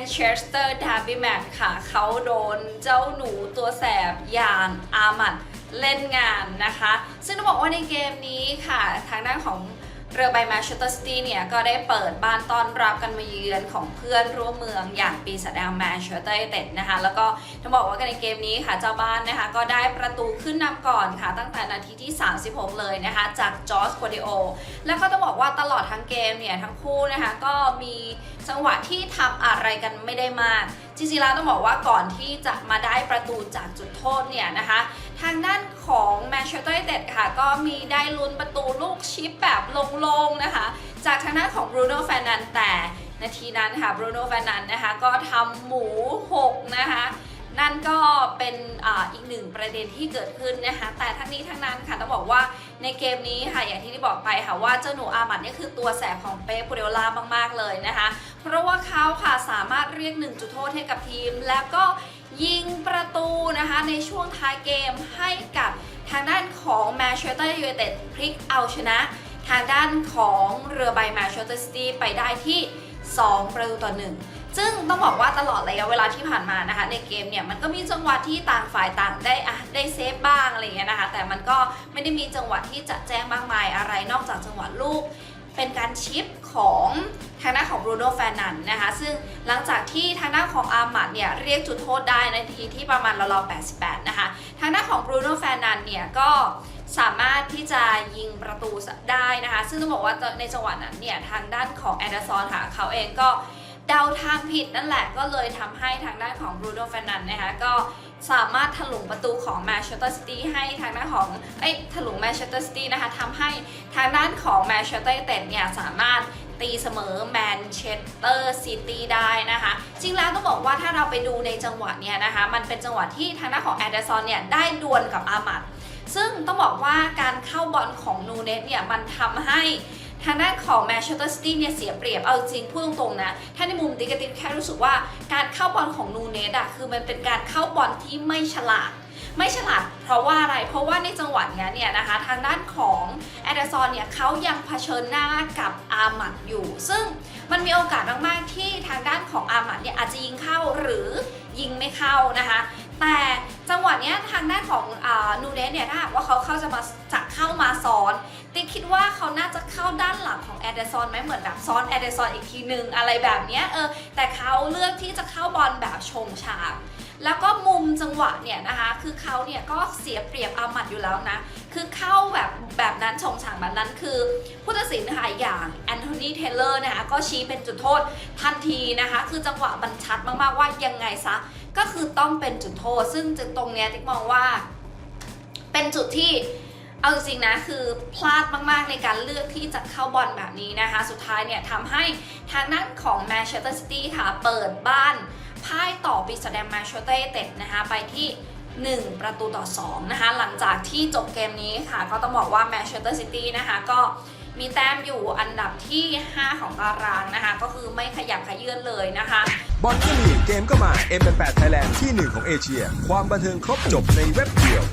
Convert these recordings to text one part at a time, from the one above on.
นเชสเตอร์ดาร์บี้แมตค่ะ เขาโดนเจ้าหนูตัวแสบอย่างอามัดเล่นงานนะคะ ซึ่งต้องบอกว่าในเกมนี้ค่ะ ทางด้านของเรือใบแมนเชสเตอร์ซิตี้เนี่ยก็ได้เปิดบ้านต้อนรับกันมาเยือนของเพื่อนร่วมเมืองอย่างปีศาจแดงแมนเชสเตอร์ยูไนเต็ดนะคะ แล้วก็ต้องบอกว่ากันในเกมนี้ค่ะเจ้าบ้านนะคะก็ได้ประตูขึ้นนำก่อนค่ะ ตั้งแต่นาทีที่ 36 เลยนะคะ จากจอร์จกัวดิโอ แล้วก็ต้องบอกว่าตลอดทั้งเกมเนี่ยทั้งคู่นะคะก็มีจังหวะที่ทำอะไรกันไม่ได้มากจริงๆแล้วต้องบอกว่าก่อนที่จะมาได้ประตูจากจุดโทษเนี่ยนะคะ ทางด้านของแมนเชสเตอร์ยูไนเต็ดค่ะ ก็มีได้ลุ้นประตูลูกชิปแบบลงๆนะคะ จากทางด้านของบรูโน่แฟนนันแต่นาทีนั้นค่ะบรูโน่แฟนนันนะคะ ก็ทำหมูหกนะคะนั่นก็เป็นออีกหนึ่งประเด็นที่เกิดขึ้นนะคะ แต่ทั้งนี้ทั้งนั้นค่ะต้องบอกว่า ในเกมนี้ค่ะอย่างที่ได้บอกไปค่ะว่าเจ้าหนูอามัดนี่คือตัวแสบของเป๊ปปูเดโอล่ามากๆเลยนะคะ เพราะว่าเขาค่ะสามารถเรียก1จุดโทษให้กับทีม แล้วก็ยิงประตูนะคะในช่วงท้ายเกมให้กับทางด้านของแมนเชสเตอร์ยูไนเต็ดพลิกเอาชนะทางด้านของเรือใบแมนเชสเตอร์ซิตี้ไปได้ที่ 2 ประตูต่อหนึ่ง ซึ่งต้องบอกว่าตลอดระยะเวลาที่ผ่านมานะคะในเกมเนี่ยมันก็มีจังหวะที่ต่างฝ่ายต่างได้อะได้เซฟบ้างอะไรอย่างเงี้ยนะคะแต่มันก็ไม่ได้มีจังหวะที่จะแจ้งมากมายอะไรนอกจากจังหวะลูกเป็นการชิปของทางด้านของบรูโน่แฟนนันนะคะ ซึ่งหลังจากที่ทางด้านของอาร์มัดเนี่ยเรียกจุดโทษได้ในทีที่ประมาณราวๆ88 นะคะ ทางด้านของบรูโน่แฟนนันเนี่ยก็สามารถที่จะยิงประตูได้นะคะ ซึ่งต้องบอกว่าในจังหวะนั้นเนี่ยทางด้านของแอนเดอร์ซอนค่ะเขาเองก็ เดาทางผิดนั่นแหละก็เลยทำให้ทางด้านของบรูโน่แฟนันนะคะก็สามารถถลุงประตูของแมนเชสเตอร์ซิตี้ให้ทางด้านของเอ้ยถลุงแมนเชสเตอร์ซิตี้นะคะทำให้ทางด้านของแมนเชสเตอร์ยูไนเต็ดเนี่ยสามารถตีเสมอแมนเชสเตอร์ซิตี้ได้นะคะ จริงแล้วต้องบอกว่าถ้าเราไปดูในจังหวะเนี่ยนะคะ มันเป็นจังหวะที่ทางด้านของแอนเดอร์ซอนเนี่ยได้ดวลกับอามัดซึ่งต้องบอกว่าการเข้าบอลของนูเนสเนี่ยมันทำให้ ทางด้านของแมนเชสเตอร์ซิตี้เนี่ยเสียเปรียบเอาจริงพูดตรงๆนะ ถ้าในมุมติ๊กติแค่รู้สึกว่าการเข้าบอลของนูเนสอะคือมันเป็นการเข้าบอลที่ไม่ฉลาดไม่ฉลาดเพราะว่าอะไร เพราะว่าในจังหวะเนี้ยเนี่ยนะคะทางด้านของแอดเดอร์ซอนเนี่ยเขายังเผชิญหน้ากับอามัดอยู่ ซึ่งมันมีโอกาสมากๆที่ทางด้านของอามัดเนี่ยอาจจะยิงเข้าหรือยิงไม่เข้านะคะ แต่จังหวะเนี้ยทางด้านของอนูเนสเนี่ยถ้าหากว่าเขาเข้าจะมาจะเข้ามาซ้อน คิดว่าเขาน่าจะเข้าด้านหลังของแอดเดอร์ซอนไหมเหมือนแบบซ้อนแอดเดอร์ซอนอีกทีหนึ่งอะไรแบบเนี้ยเออแต่เขาเลือกที่จะเข้าบอลแบบชงฉากแล้วก็มุมจังหวะเนี่ยนะคะ คือเขาเนี่ยก็เสียเปรียบอามัดอยู่แล้วนะ คือเข้าแบบแบบนั้นชงฉากแบบนั้นคือ ผู้ตัดสินนะคะอย่างแอนโทนีเทเลอร์นะคะก็ชี้เป็นจุดโทษทันทีนะคะ คือจังหวะมันชัดมากๆว่ายังไงซะ ก็คือต้องเป็นจุดโทษ ซึ่งจุดตรงเนี้ยติ๊กมองว่า เป็นจุดที่ เอาจริงนะคือพลาดมากๆในการเลือกที่จะเข้าบอลแบบนี้นะคะ สุดท้ายเนี่ยทำให้ทางด้านของแมนเชสเตอร์ซิตี้ค่ะ เปิดบ้านพ่ายต่อปีศาจแดงแมนเชสเตอร์เต็ดนะคะ ไปที่ 1 ประตูต่อ 2 นะคะ หลังจากที่จบเกมนี้ค่ะ ก็ต้องบอกว่าแมนเชสเตอร์ซิตี้นะคะก็มีแต้มอยู่อันดับที่ 5 ของตารางนะคะ ก็คือไม่ขยับขยื่นเลยนะคะ บอลก็มีเกมก็มา M8 Thailand ที่หนึ่งของเอเชีย ความบันเทิงครบจบในเว็บเดียว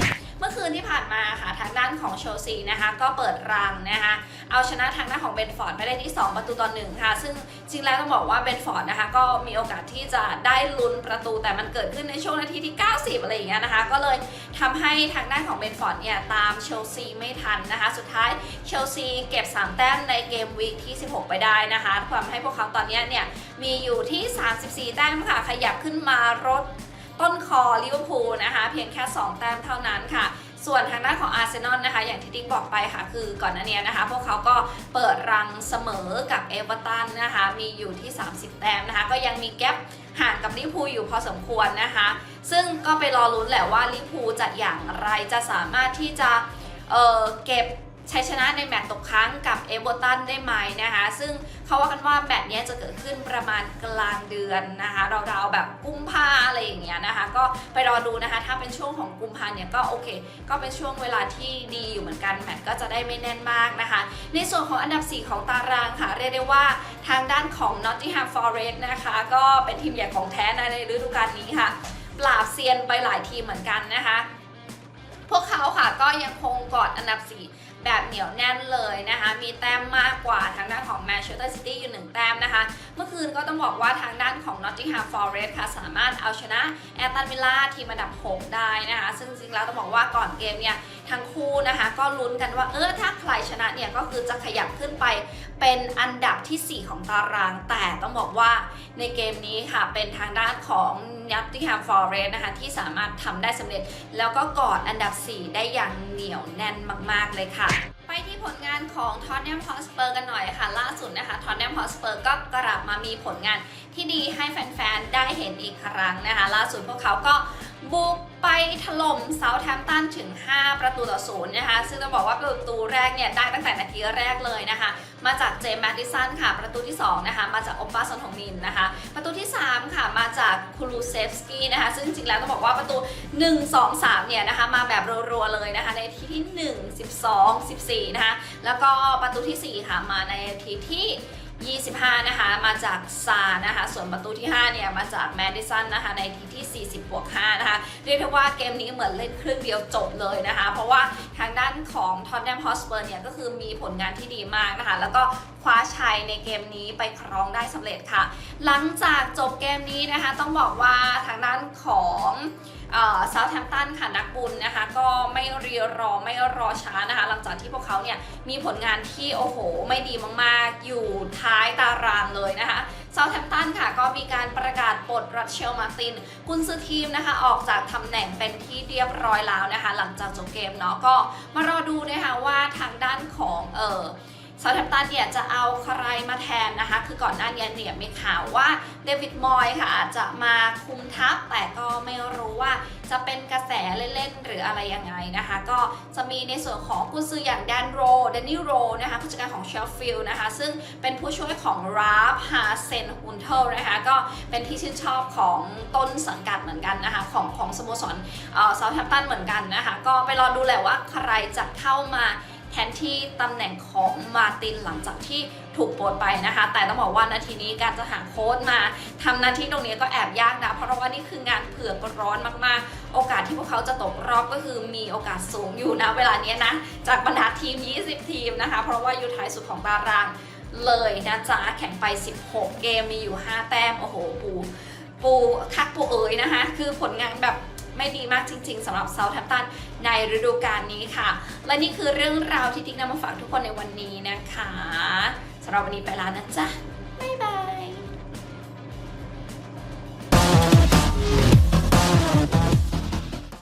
ผ่านมาค่ะทางด้านของเชลซีนะคะก็เปิดรังนะคะเอาชนะทางด้านของเบนฟอร์ดไปได้ที่ 2 ประตูต่อหนึ่งค่ะ ซึ่งจริงแล้วต้องบอกว่าเบนฟอร์ดนะคะก็มีโอกาสที่จะได้ลุ้นประตูแต่มันเกิดขึ้นในช่วงนาทีที่ 90 อะไรอย่างเงี้ยนะคะ ก็เลยทำให้ทางด้านของเบนฟอร์ดเนี่ยตามเชลซีไม่ทันนะคะ สุดท้ายเชลซีเก็บ 3 แต้มในเกมวีคที่ 16 ไปได้นะคะทำให้พวกเขาตอนเนี้ยเนี่ยมีอยู่ที่ 34 แต้มค่ะ ขยับขึ้นมารถต้นคอลิเวอร์พูลนะคะ เพียงแค่ 2 แต้มเท่านั้นค่ะ ส่วนทางด้านของอาร์เซนอลนะคะ อย่างที่ดิ๊กบอกไปค่ะ คือก่อนหน้านี้นะคะ พวกเขาก็เปิดรังเสมอกับเอเวอร์ตันนะคะ มีอยู่ที่ 30 แต้มนะคะ ก็ยังมีแกลบห่างกับลิพูอยู่พอสมควรนะคะ ซึ่งก็ไปรอลุ้นแหละว่าลิพูจะอย่างไรจะสามารถที่จะเออเก็บ ชัยชนะในแมตช์ตกค้างกับเอเวอร์ตันได้ไหมนะคะ ซึ่งเขาว่ากันว่าแมตช์นี้จะเกิดขึ้นประมาณกลางเดือนนะคะราวๆแบบกุมภาอะไรอย่างเงี้ยนะคะ ก็ไปรอดูนะคะ ถ้าเป็นช่วงของกุมภาเนี่ยก็โอเค ก็เป็นช่วงเวลาที่ดีอยู่เหมือนกันแมตช์ก็จะได้ไม่แน่นมากนะคะ ในส่วนของอันดับ 4 ของตารางค่ะ เรียกได้ว่าทางด้านของ Nottingham Forest นะคะ ก็เป็นทีมใหญ่ของแท้ในฤดูกาลนี้ค่ะ ปราบเซียนไปหลายทีมเหมือนกันนะคะ พวกเขาค่ะก็ยังคงกอดอันดับ 4 แบบเหนียวแน่นเลยนะคะ มีแต้มมากกว่าทางด้านของแมนเชสเตอร์ซิตี้อยู่หนึ่งแต้มนะคะ เมื่อคืนก็ต้องบอกว่าทางด้านของ Nottingham Forest ค่ะ สามารถเอาชนะแอตตันวิลล่าทีมอันดับ 6 ได้นะคะ ซึ่งจริงๆแล้วต้องบอกว่าก่อนเกมเนี่ย ทั้งคู่นะคะ ก็ลุ้นกันว่าเออถ้าใครชนะเนี่ยก็คือจะขยับขึ้นไปเป็นอันดับทีสี่4 ของตาราง แต่ต้องบอกว่าในเกมนี้ค่ะเป็นทางด้านของ Nottingham Forest นะคะที่สามารถทำได้สำเร็จ แล้วก็กอดอันดับ 4 ได้อย่างเหนียวแน่นมาก ๆ เลยค่ะไปที่ผลงานของ Tottenham Hotspur กันหน่อยค่ะ ล่าสุดนะคะ Tottenham Hotspur ก็กลับมามีผลงานที่ดีให้แฟน ๆ ได้เห็นอีกครั้งนะคะ ล่าสุดพวกเขาก็ บุกไปถล่มเซาท์แ m มตันถึง 5 ประตูต่อศูนย์นะคะ ซึ่งต้องบอกว่าประตูแรกเนี่ยได้ตั้งแต่นาทีแรกเลยนะคะ มาจากเจมส์แมดิสันค่ะ ประตูที่ 2 นะคะ มาจากโอปปาซอนทงมินนะคะ ประตูที่ 3 ค่ะ มาจากคูลูเซฟสกี้นะคะ ซึ่งจริงๆแล้วต้องบอกว่าประตู 1 2 3 เนี่ยนะคะ มาแบบรัวๆเลยนะคะ ในทีที่ 1 12 14 นะคะ แล้วก็ประตูทีสี่4 ค่ะ มาในทีที่ 25 นะคะ มาจากซานะคะ ส่วนประตูที่ 5 เนี่ย มาจากแมดิสันนะคะ ในทีที่ 40บวก5นะคะ เรียกได้ว่าเกมนี้เหมือนเล่นครึ่งเดียวจบเลยนะคะ เพราะว่าทางด้านของท็อตแนมฮอสเปอร์เนี่ย ก็คือมีผลงานที่ดีมากนะคะ แล้วก็คว้าชัยในเกมนี้ไปครองได้สำเร็จค่ะ หลังจากจบเกมนี้นะคะ ต้องบอกว่าทางด้านของ เซาท์แ m ม t ตันค่ะนักบุญนะคะ ก็ไม่รีรอไม่รอช้านะคะ หลังจากที่พวกเขาเนี่ยมีผลงานที่โอ้โห ไม่ดีมากๆ อยู่ท้ายตารางเลยนะคะเซาท์แ m ม t ตันค่ะ ก็มีการประกาศปลดรัชเชลมาร์ตินกุนซือทีมนะคะ ออกจากตำแหน่งเป็นที่เรียบร้อยแล้วนะคะ หลังจากจบเกมเนาะก็มารอดูนะคะว่าทางด้านของเออ ซาท์แ m มตันเนี่ยจะเอาใครมาแทนนะคะ คือก่อนหน้านี้เนี่ยมีข่าวว่าเดวิดมอยค่ะอาจจะมาคุมทัพแต่ก็ไม่รู้ว่าจะเป็นกระแสเล่นๆหรืออะไรยังไงนะคะ ก็จะมีในส่วนของกุนซืออย่างแดนโรแดนนี่โรนะคะผู้จัดการของเชลฟิลด์นะคะ ซึ่งเป็นผู้ช่วยของราฟฮาเซนฮุนเทลนะคะ ก็เป็นที่ชื่นชอบของต้นสังกัดเหมือนกันนะคะ ของของสโมสรเซาท์แ m มตันเหมือนกันนะคะ ก็ไปรอดูแหละว่าใครจะเข้ามา แทนที่ตำแหน่งของมาตินหลังจากที่ถูกปลดไปนะคะ แต่ต้องบอกว่านาทีนี้การจะหาโค้ดมาทำหน้าที่ตรงนี้ก็แอบยากนะ เพราะว่านี่คืองานเผือกร้อนมากๆ โอกาสที่พวกเขาจะตกรอบก็คือมีโอกาสสูงอยู่นะเวลานี้นะ จากบรรดาทีม 20 ทีมนะคะ เพราะว่าอยู่ท้ายสุดของตารางเลยนะจ๊ะแข่งไป 16 เกมมีอยู่ 5 แต้ม โอ้โห ปู ปู คักปูเอ๋ยนะคะ คือผลงานแบบ ไม่ดีมากจริง ๆสำหรับเซาท์แทมตันในฤดูกาลนี้ค่ะ และนี่คือเรื่องราวที่ติ๊กนำมาฝากทุกคนในวันนี้นะคะสำหรับวันนี้ไปแล้วนะจ๊ะ